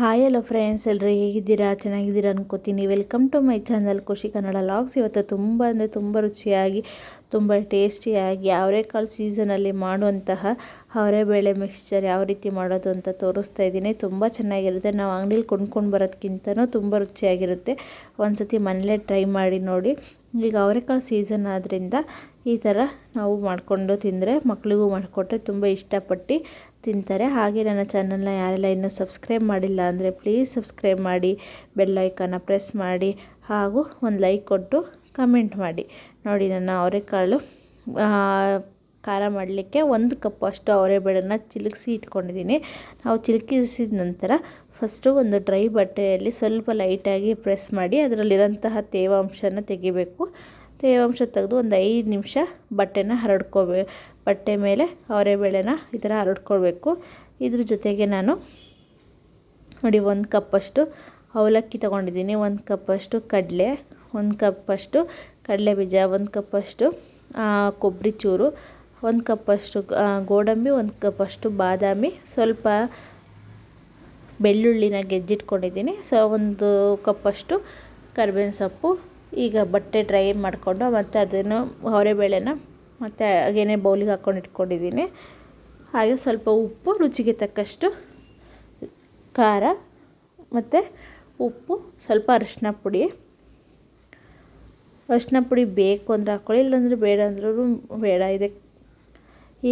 Hi hello friends ಎಲ್ಲರೂ ಹೇಗಿದ್ದೀರಾ? ಚೆನ್ನಾಗಿದ್ದೀರಾ ಅನ್ಕೋತೀನಿ. ವೆಲ್ಕಮ್ ಟು ಮೈ ಚಾನಲ್ ಖುಷಿ ಕನ್ನಡ ಲಾಗ್ಸ್ ಇವತ್ತು ತುಂಬ ಅಂದರೆ ತುಂಬ ರುಚಿಯಾಗಿ, ತುಂಬ ಟೇಸ್ಟಿಯಾಗಿ ಅವರೆಕಾಳು ಸೀಸನಲ್ಲಿ ಮಾಡುವಂತಹ ಅವರೆಬೇಳೆ ಮಿಕ್ಸ್ಚರ್ ಯಾವ ರೀತಿ ಮಾಡೋದು ಅಂತ ತೋರಿಸ್ತಾ ಇದ್ದೀನಿ. ತುಂಬ ಚೆನ್ನಾಗಿರುತ್ತೆ. ನಾವು ಅಂಗಡೀಲಿ ಕೊಂಡ್ಕೊಂಡು ಬರೋದಕ್ಕಿಂತನೂ ತುಂಬ ರುಚಿಯಾಗಿರುತ್ತೆ. ಒಂದು ಸತಿ ಮನೇಲೇ ಟ್ರೈ ಮಾಡಿ ನೋಡಿ. ಈಗ ಅವರೆಕಾಳು ಸೀಸನ್ ಆದ್ದರಿಂದ ಈ ಥರ ನಾವು ಮಾಡಿಕೊಂಡು ತಿಂದರೆ ಮಕ್ಕಳಿಗೂ ಮಾಡಿಕೊಟ್ರೆ ತುಂಬ ಇಷ್ಟಪಟ್ಟು ತಿಂತಾರೆ. ಹಾಗೆ ನನ್ನ ಚಾನಲ್ನ ಯಾರೆಲ್ಲ ಇನ್ನೂ ಸಬ್ಸ್ಕ್ರೈಬ್ ಮಾಡಿಲ್ಲ ಅಂದರೆ ಪ್ಲೀಸ್ ಸಬ್ಸ್ಕ್ರೈಬ್ ಮಾಡಿ ಬೆಲ್ ಐಕಾನ ಪ್ರೆಸ್ ಮಾಡಿ, ಹಾಗೂ ಒಂದು ಲೈಕ್ ಕೊಟ್ಟು ಕಮೆಂಟ್ ಮಾಡಿ. ನೋಡಿ ನನ್ನ ಅವರೆಕಾಳು ಖಾರ ಮಾಡಲಿಕ್ಕೆ ಒಂದು ಕಪ್ ಅಷ್ಟು ಅವರೆಬೇಳೆನ ಚಿಲುಕಿಸಿ ಇಟ್ಕೊಂಡಿದ್ದೀನಿ. ನಾವು ಚಿಲುಕಿಸಿದ ನಂತರ ಫಸ್ಟು ಒಂದು ಡ್ರೈ ಬಟ್ಟೆಯಲ್ಲಿ ಸ್ವಲ್ಪ ಲೈಟಾಗಿ ಪ್ರೆಸ್ ಮಾಡಿ ಅದರಲ್ಲಿರೋಂತಹ ತೇವಾಂಶನ ತೆಗಿಬೇಕು. ತೇವಾಂಶ ತೆಗೆದು ಒಂದು ಐದು ನಿಮಿಷ ಬಟ್ಟೆನ ಹರಡ್ಕೋಬೇ ಬಟ್ಟೆ ಮೇಲೆ ಅವರೆಬೇಳೆನ ಈ ಥರ ಹರಡ್ಕೊಳ್ಬೇಕು. ಇದ್ರ ಜೊತೆಗೆ ನಾನು ನೋಡಿ ಒಂದು ಕಪ್ಪಷ್ಟು ಅವಲಕ್ಕಿ ತೊಗೊಂಡಿದ್ದೀನಿ, ಒಂದು ಕಪ್ಪಷ್ಟು ಕಡಲೆ, ಒಂದು ಕಪ್ಪಷ್ಟು ಕಡಲೆ ಬೀಜ, ಒಂದು ಕಪ್ಪಷ್ಟು ಕೊಬ್ಬರಿ ಚೂರು, ಒಂದು ಕಪ್ಪಷ್ಟು ಗೋಡಂಬಿ, ಒಂದು ಕಪ್ಪಷ್ಟು ಬಾದಾಮಿ, ಸ್ವಲ್ಪ ಬೆಳ್ಳುಳ್ಳಿನ ಗೆಜ್ಜಿಟ್ಕೊಂಡಿದ್ದೀನಿ. ಸೊ, ಒಂದು ಕಪ್ಪಷ್ಟು ಕರ್ಬೇವಿನ ಸೊಪ್ಪು, ಈಗ ಬಟ್ಟೆ ಡ್ರೈ ಮಾಡಿಕೊಂಡು ಮತ್ತು ಅದನ್ನು ಅವರೆಬೇಳೆನ ಮತ್ತು ಹಾಗೇನೆ ಬೌಲಿಗೆ ಹಾಕ್ಕೊಂಡು ಇಟ್ಕೊಂಡಿದ್ದೀನಿ. ಹಾಗೆ ಸ್ವಲ್ಪ ಉಪ್ಪು, ರುಚಿಗೆ ತಕ್ಕಷ್ಟು ಖಾರ ಮತ್ತು ಉಪ್ಪು, ಸ್ವಲ್ಪ ಅರಿಶಿನ ಪುಡಿ. ಅರಿಶಿನ ಪುಡಿ ಬೇಕು ಅಂದರೆ ಹಾಕ್ಕೊಳ್ಳಿ, ಇಲ್ಲಾಂದರೆ ಬೇಡ ಅಂದ್ರೂ ಬೇಡ. ಇದೆ.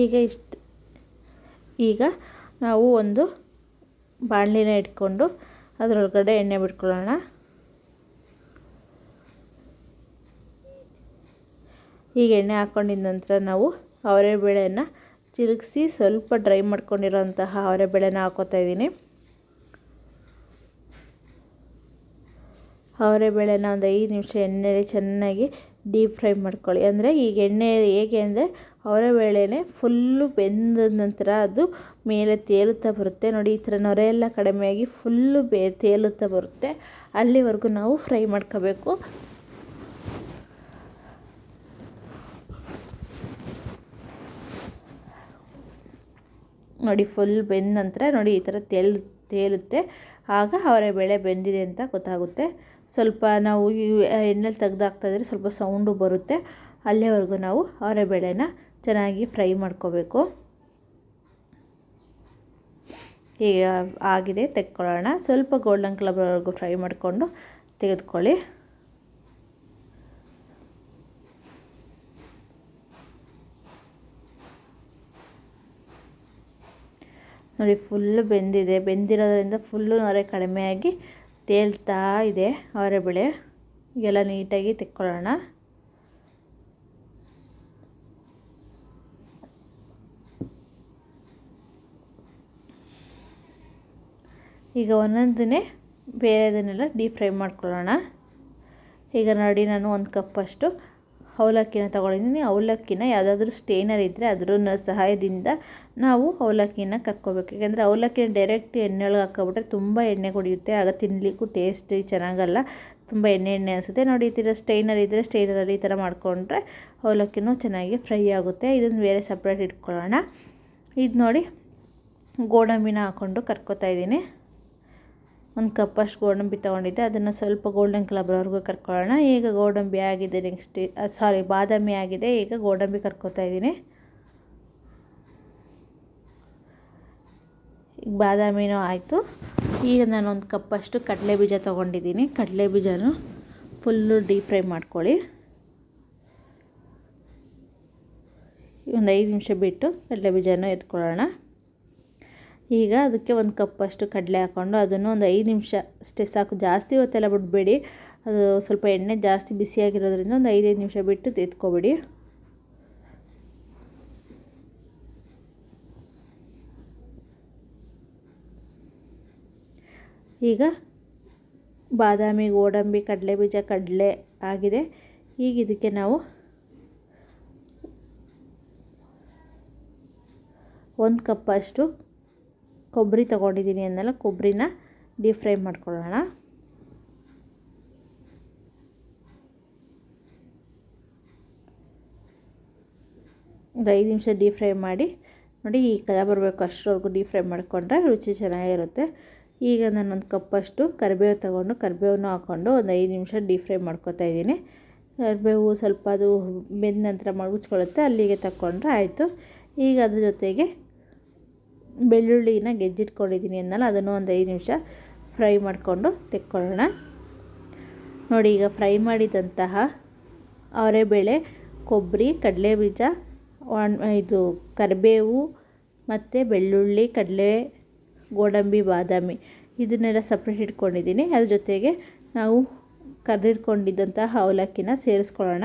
ಈಗ ಇಷ್ಟು ಈಗ ನಾವು ಒಂದು ಬಾಣಲಿನ ಇಟ್ಕೊಂಡು ಅದರೊಳಗಡೆ ಎಣ್ಣೆ ಬಿಟ್ಕೊಳ್ಳೋಣ. ಈಗ ಎಣ್ಣೆ ಹಾಕ್ಕೊಂಡಿದ್ದ ನಂತರ ನಾವು ಅವರೆಬೇಳೆಯನ್ನು ಚಿಲುಕ್ಸಿ ಸ್ವಲ್ಪ ಡ್ರೈ ಮಾಡ್ಕೊಂಡಿರೋಂತಹ ಅವರೆಬೇಳೆನ ಹಾಕೋತಾ ಇದ್ದೀನಿ. ಅವರೆಬೇಳೆನ ಒಂದು ಐದು ನಿಮಿಷ ಎಣ್ಣೆಯಲ್ಲಿ ಚೆನ್ನಾಗಿ ಡೀಪ್ ಫ್ರೈ ಮಾಡ್ಕೊಳ್ಳಿ. ಅಂದರೆ ಈಗ ಎಣ್ಣೆ ಹೇಗೆ ಅಂದರೆ ಅವರೆಬೇಳೆನೇ ಫುಲ್ಲು ಬೆಂದ ನಂತರ ಅದು ಮೇಲೆ ತೇಲುತ್ತಾ ಬರುತ್ತೆ. ನೋಡಿ, ಈ ಥರ ನೊರೆ ಎಲ್ಲ ಕಡಿಮೆಯಾಗಿ ಫುಲ್ಲು ಬೇ ತೇಲುತ್ತಾ ಬರುತ್ತೆ. ಅಲ್ಲಿವರೆಗೂ ನಾವು ಫ್ರೈ ಮಾಡ್ಕೋಬೇಕು. ನೋಡಿ ಫುಲ್ ಬೆಂದ ನಂತರ ನೋಡಿ ಈ ಥರ ತೇಲ್, ತೇಲುತ್ತೆ. ಆಗ ಅವರೆಬೇಳೆ ಬೆಂದಿದೆ ಅಂತ ಗೊತ್ತಾಗುತ್ತೆ. ಸ್ವಲ್ಪ ನಾವು ಈ ಎಣ್ಣೆಲಿ ತೆಗ್ದಾಕ್ತಾಯಿದ್ರೆ ಸ್ವಲ್ಪ ಸೌಂಡು ಬರುತ್ತೆ. ಅಲ್ಲಿವರೆಗೂ ನಾವು ಅವರೆಬೇಳೆನ ಚೆನ್ನಾಗಿ ಫ್ರೈ ಮಾಡ್ಕೋಬೇಕು. ಈಗ ಆಗಿದೆ, ತೆಕ್ಕೊಳ್ಳೋಣ. ಸ್ವಲ್ಪ ಗೋಲ್ಡನ್ ಕಲರ್ವರೆಗೂ ಫ್ರೈ ಮಾಡಿಕೊಂಡು ತೆಗೆದುಕೊಳ್ಳಿ. ನೋಡಿ ಫುಲ್ಲು ಬೆಂದಿದೆ. ಬೆಂದಿರೋದ್ರಿಂದ ಫುಲ್ಲು ನೊರೆ ಕಡಿಮೆಯಾಗಿ ತೇಲ್ತಾ ಇದೆ ಅವರೆಬೇಳೆ ಈಗೆಲ್ಲ ನೀಟಾಗಿ ತೆಕ್ಕೊಳ್ಳೋಣ. ಈಗ ಒಂದೊಂದನ್ನೇ ಬೇರೆದನ್ನೆಲ್ಲ ಡೀಪ್ ಫ್ರೈ ಮಾಡ್ಕೊಳ್ಳೋಣ. ಈಗ ನೋಡಿ, ನಾನು ಒಂದು ಕಪ್ಪಷ್ಟು ಅವಲಕ್ಕಿನ ತೊಗೊಂಡಿದ್ದೀನಿ ಅವಲಕ್ಕಿನ ಯಾವುದಾದ್ರೂ ಸ್ಟೇನರ್ ಇದ್ದರೆ ಅದರ ಸಹಾಯದಿಂದ ನಾವು ಅವಲಕ್ಕಿನ ಕಕ್ಕೋಬೇಕು. ಯಾಕೆಂದರೆ ಅವಲಕ್ಕಿನ ಡೈರೆಕ್ಟ್ ಎಣ್ಣೆ ಒಳಗೆ ಹಾಕ್ಕೊಬಿಟ್ರೆ ತುಂಬ ಎಣ್ಣೆ ಕುಡಿಯುತ್ತೆ. ಆಗ ತಿನ್ನಲಿಕ್ಕೂ ಟೇಸ್ಟ್ ಚೆನ್ನಾಗಲ್ಲ. ತುಂಬ ಎಣ್ಣೆ ಎಣ್ಣೆ ಅನಿಸುತ್ತೆ. ನೋಡಿ, ಈ ಸ್ಟೈನರ್ ಇದ್ದರೆ ಸ್ಟೈನರಲ್ಲಿ ಈ ಥರ ಮಾಡಿಕೊಂಡ್ರೆ ಅವಲಕ್ಕಿನೂ ಚೆನ್ನಾಗಿ ಫ್ರೈ ಆಗುತ್ತೆ. ಇದನ್ನು ಬೇರೆ ಸಪ್ರೇಟ್ ಇಟ್ಕೊಳ್ಳೋಣ. ಇದು ನೋಡಿ ಗೋಡಂಬಿನ ಹಾಕ್ಕೊಂಡು ಕರ್ಕೋತಾ ಇದ್ದೀನಿ. ಒಂದು ಕಪ್ಪಷ್ಟು ಗೋಡಂಬಿ ತೊಗೊಂಡಿದ್ದೆ. ಅದನ್ನು ಸ್ವಲ್ಪ ಗೋಲ್ಡನ್ ಕಲರ್ವರೆಗೂ ಕರ್ಕೊಳ್ಳೋಣ. ಈಗ ಗೋಡಂಬಿ ಆಗಿದೆ ನೆಕ್ಸ್ಟ್ ಸಾರಿ ಬಾದಾಮಿ ಆಗಿದೆ. ಈಗ ಗೋಡಂಬಿ ಕರ್ಕೋತಾ ಇದ್ದೀನಿ. ಈಗ ಬಾದಾಮಿನೂ ಆಯಿತು. ಈಗ ನಾನು ಒಂದು ಕಪ್ಪಷ್ಟು ಕಡಲೆ ಬೀಜ ತೊಗೊಂಡಿದ್ದೀನಿ. ಕಡಲೆ ಬೀಜನೂ ಫುಲ್ಲು ಡೀಪ್ ಫ್ರೈ ಮಾಡ್ಕೊಳ್ಳಿ ಒಂದು ಐದು ನಿಮಿಷ ಬಿಟ್ಟು ಕಡಲೆ ಬೀಜನೂ ಎತ್ಕೊಳ್ಳೋಣ. ಈಗ ಅದಕ್ಕೆ ಒಂದು ಕಪ್ಪಷ್ಟು ಕಡಲೆ ಹಾಕ್ಕೊಂಡು ಅದನ್ನು ಒಂದು ಐದು ನಿಮಿಷ ಅಷ್ಟೇ ಸಾಕು. ಜಾಸ್ತಿ ಹೊತ್ತೆಲ್ಲ ಬಿಡಬೇಡಿ. ಅದು ಸ್ವಲ್ಪ ಎಣ್ಣೆ ಜಾಸ್ತಿ ಬಿಸಿಯಾಗಿರೋದ್ರಿಂದ ಒಂದು ಐದೈದು ನಿಮಿಷ ಬಿಟ್ಟು ತೆತ್ಕೊಬೇಡಿ. ಈಗ ಬಾದಾಮಿ, ಗೋಡಂಬಿ, ಕಡಲೆ ಬೀಜ, ಕಡಲೆ ಆಗಿದೆ. ಈಗ ಇದಕ್ಕೆ ನಾವು ಒಂದು ಕಪ್ಪಷ್ಟು ಕೊಬ್ಬರಿ ತೊಗೊಂಡಿದ್ದೀನಿ ಅಂದಲ್ಲ ಕೊಬ್ಬರಿನ ಡೀಪ್ ಫ್ರೈ ಮಾಡ್ಕೊಳ್ಳೋಣ. ಒಂದು ಐದು ನಿಮಿಷ ಡೀಪ್ ಫ್ರೈ ಮಾಡಿ ನೋಡಿ ಈ ಕದ ಬರಬೇಕು ಅಷ್ಟರವರೆಗೂ ಡೀಪ್ ಫ್ರೈ ಮಾಡಿಕೊಂಡ್ರೆ ರುಚಿ ಚೆನ್ನಾಗಿರುತ್ತೆ. ಈಗ ನಾನೊಂದು ಕಪ್ಪಷ್ಟು ಕರಿಬೇವು ತೊಗೊಂಡು ಕರಿಬೇವನ್ನು ಹಾಕ್ಕೊಂಡು ಒಂದು ಐದು ನಿಮಿಷ ಡೀಪ್ ಫ್ರೈ ಮಾಡ್ಕೊತಾ ಇದ್ದೀನಿ. ಕರಿಬೇವು ಸ್ವಲ್ಪ ಅದು ಬೆಂದ ನಂತರ ಮಗುಚ್ಕೊಳ್ಳುತ್ತೆ ಅಲ್ಲಿಗೆ ತಗೊಂಡ್ರೆ ಆಯಿತು. ಈಗ ಅದ್ರ ಜೊತೆಗೆ ಬೆಳ್ಳುಳ್ಳಿನ ಗೆಜ್ಜಿಟ್ಕೊಂಡಿದ್ದೀನಿ ಅಂದಲ್ಲ ಅದನ್ನು ಒಂದು ಐದು ನಿಮಿಷ ಫ್ರೈ ಮಾಡಿಕೊಂಡು ತೆಕ್ಕೊಳ್ಳೋಣ. ನೋಡಿ, ಈಗ ಫ್ರೈ ಮಾಡಿದಂತಹ ಅವರೆಬೇಳೆ, ಕೊಬ್ಬರಿ, ಕಡಲೆಬೀಜ, ಒಣ, ಇದು ಕರಿಬೇವು ಮತ್ತು ಬೆಳ್ಳುಳ್ಳಿ, ಕಡಲೆ, ಗೋಡಂಬಿ, ಬಾದಾಮಿ ಇದನ್ನೆಲ್ಲ ಸಪ್ರೇಟ್ ಇಟ್ಕೊಂಡಿದ್ದೀನಿ. ಅದ್ರ ಜೊತೆಗೆ ನಾವು ಕರೆದಿಟ್ಕೊಂಡಿದ್ದಂತಹ ಅವಲಕ್ಕಿನ ಸೇರಿಸ್ಕೊಳ್ಳೋಣ.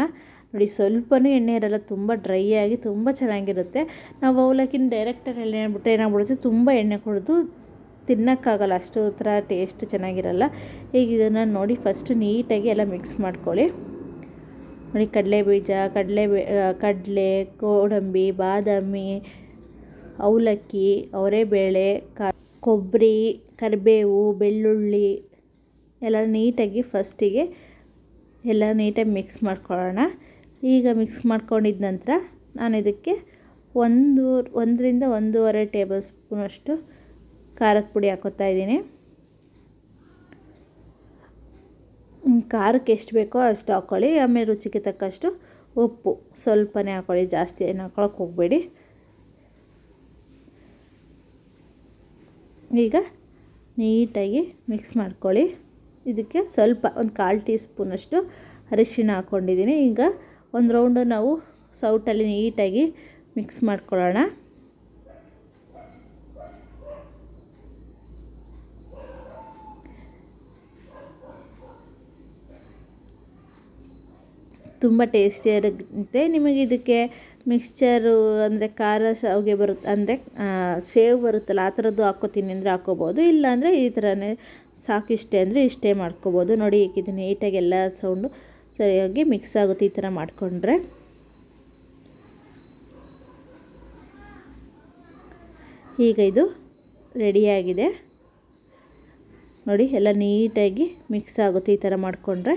ನೋಡಿ ಸ್ವಲ್ಪನೂ ಎಣ್ಣೆ ಇರಲ್ಲ, ತುಂಬ ಡ್ರೈ ಆಗಿ ತುಂಬ ಚೆನ್ನಾಗಿರುತ್ತೆ. ನಾವು ಅವಲಕ್ಕಿನ ಡೈರೆಕ್ಟಾಗಿ ಎಣ್ಣೆ ಬಿಟ್ಟರೆ ಏನಾಗ್ಬಿಡುತ್ತೆ ತುಂಬ ಎಣ್ಣೆ ಕುಡಿದು ತಿನ್ನೋಕ್ಕಾಗಲ್ಲ, ಅಷ್ಟು ಥರ ಟೇಸ್ಟ್ ಚೆನ್ನಾಗಿರಲ್ಲ. ಈಗ ಇದನ್ನು ನೋಡಿ ಫಸ್ಟ್ ನೀಟಾಗಿ ಎಲ್ಲ ಮಿಕ್ಸ್ ಮಾಡ್ಕೊಳ್ಳಿ. ನೋಡಿ ಕಡಲೆ ಬೀಜ ಕಡಲೆ ಕಡಲೆ, ಗೋಡಂಬಿ, ಬಾದಾಮಿ, ಅವಲಕ್ಕಿ, ಅವರೆಬೇಳೆ, ಕಾ ಕೊಬ್ಬರಿ ಕರಿಬೇವು, ಬೆಳ್ಳುಳ್ಳಿ ಎಲ್ಲ ನೀಟಾಗಿ ಫಸ್ಟಿಗೆ ಎಲ್ಲ ನೀಟಾಗಿ ಮಿಕ್ಸ್ ಮಾಡ್ಕೊಳ್ಳೋಣ. ಈಗ ಮಿಕ್ಸ್ ಮಾಡ್ಕೊಂಡಿದ್ದ ನಂತರ ನಾನು ಇದಕ್ಕೆ ಒಂದು, ಒಂದರಿಂದ ಒಂದೂವರೆ ಟೇಬಲ್ ಸ್ಪೂನಷ್ಟು ಖಾರದ ಪುಡಿ ಹಾಕೋತಾ ಇದ್ದೀನಿ. ಖಾರಕ್ಕೆ ಎಷ್ಟು ಬೇಕೋ ಅಷ್ಟು ಹಾಕ್ಕೊಳ್ಳಿ ಆಮೇಲೆ ರುಚಿಗೆ ತಕ್ಕಷ್ಟು ಉಪ್ಪು ಸ್ವಲ್ಪನೇ ಹಾಕ್ಕೊಳ್ಳಿ ಜಾಸ್ತಿ ಏನು ಹಾಕ್ಕೊಳಕ್ಕೆ ಹೋಗಬೇಡಿ. ಈಗ ನೀಟಾಗಿ ಮಿಕ್ಸ್ ಮಾಡ್ಕೊಳ್ಳಿ. ಇದಕ್ಕೆ ಸ್ವಲ್ಪ, ಒಂದು ಕಾಲು ಟೀ ಸ್ಪೂನಷ್ಟು ಅರಿಶಿನ ಹಾಕ್ಕೊಂಡಿದ್ದೀನಿ ಈಗ ಒಂದು ರೌಂಡು ನಾವು ಸೌಟಲ್ಲಿ ನೀಟಾಗಿ ಮಿಕ್ಸ್ ಮಾಡ್ಕೊಳ್ಳೋಣ. ತುಂಬ ಟೇಸ್ಟಿಯಾಗಿರುತ್ತೆ ನಿಮಗೆ ಇದಕ್ಕೆ ಮಿಕ್ಸ್ಚರು ಅಂದರೆ ಖಾರ ಶಾವಿಗೆ ಬರುತ್ತೆ ಅಂದರೆ ಸೇವ್ ಬರುತ್ತಲ್ಲ ಆ ಥರದ್ದು ಹಾಕ್ಕೋತೀನಿ ಅಂದರೆ ಹಾಕ್ಕೋಬೋದು, ಇಲ್ಲಾಂದರೆ ಈ ಥರನೇ ಸಾಕಿಷ್ಟೇ ಅಂದರೆ ಇಷ್ಟೇ ಮಾಡ್ಕೋಬೋದು. ನೋಡಿ ಈಗ ಇದು ನೀಟಾಗಿ ಎಲ್ಲ ಸೌಂಡು ಸರಿಯಾಗಿ ಮಿಕ್ಸ್ ಆಗುತ್ತೆ ಈ ಥರ ಮಾಡಿಕೊಂಡ್ರೆ. ಈಗ ಇದು ರೆಡಿಯಾಗಿದೆ. ನೋಡಿ, ಎಲ್ಲ ನೀಟಾಗಿ ಮಿಕ್ಸ್ ಆಗುತ್ತೆ ಈ ಥರ ಮಾಡಿಕೊಂಡ್ರೆ.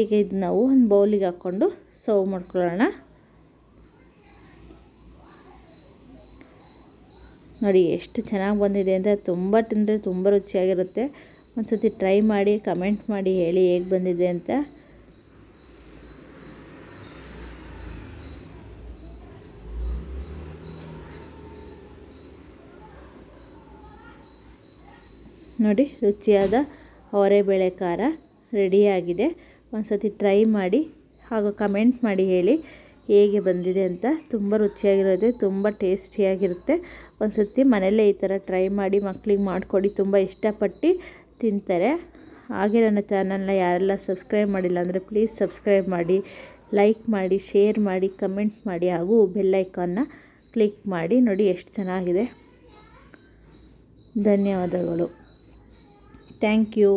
ಈಗ ಇದು ನಾವು ಒಂದು ಬೌಲಿಗೆ ಹಾಕ್ಕೊಂಡು ಸರ್ವ್ ಮಾಡ್ಕೊಳ್ಳೋಣ. ನೋಡಿ, ಎಷ್ಟು ಚೆನ್ನಾಗಿ ಬಂದಿದೆ ಅಂದರೆ ತುಂಬ ತಿಂದರೆ ತುಂಬ ರುಚಿಯಾಗಿರುತ್ತೆ. ಒಂದು ಸತಿ ಟ್ರೈ ಮಾಡಿ, ಕಮೆಂಟ್ ಮಾಡಿ, ಹೇಳಿ ಹೇಗೆ ಬಂದಿದೆ ಅಂತ. ನೋಡಿ, ರುಚಿಯಾದ ಅವರೆಬೇಳೆ ಖಾರ ರೆಡಿಯಾಗಿದೆ. ಒಂದು ಸತಿ ಟ್ರೈ ಮಾಡಿ, ಹಾಗೂ ಕಮೆಂಟ್ ಮಾಡಿ ಹೇಳಿ, ಹೇಗೆ ಬಂದಿದೆ ಅಂತ. ತುಂಬ ರುಚಿಯಾಗಿರುತ್ತೆ ತುಂಬ ಟೇಸ್ಟಿಯಾಗಿರುತ್ತೆ ಒಂದು ಸತಿ ಮನೆಯಲ್ಲೇ ಈ ಥರ ಟ್ರೈ ಮಾಡಿ ಮಕ್ಕಳಿಗೆ ಮಾಡಿಕೊಡಿ, ತುಂಬ ಇಷ್ಟಪಟ್ಟು ತಿಂತಾರೆ. ಹಾಗೆ ನನ್ನ ಚಾನಲ್ನ ಯಾರೆಲ್ಲ ಸಬ್ಸ್ಕ್ರೈಬ್ ಮಾಡಿಲ್ಲ ಅಂದರೆ ಪ್ಲೀಸ್ ಸಬ್ಸ್ಕ್ರೈಬ್ ಮಾಡಿ ಲೈಕ್ ಮಾಡಿ ಶೇರ್ ಮಾಡಿ ಕಮೆಂಟ್ ಮಾಡಿ, ಹಾಗೂ ಬೆಲ್ಲೈಕಾನ್ನ ಕ್ಲಿಕ್ ಮಾಡಿ. ನೋಡಿ, ಎಷ್ಟು ಚೆನ್ನಾಗಿದೆ. ಧನ್ಯವಾದಗಳು. Thank you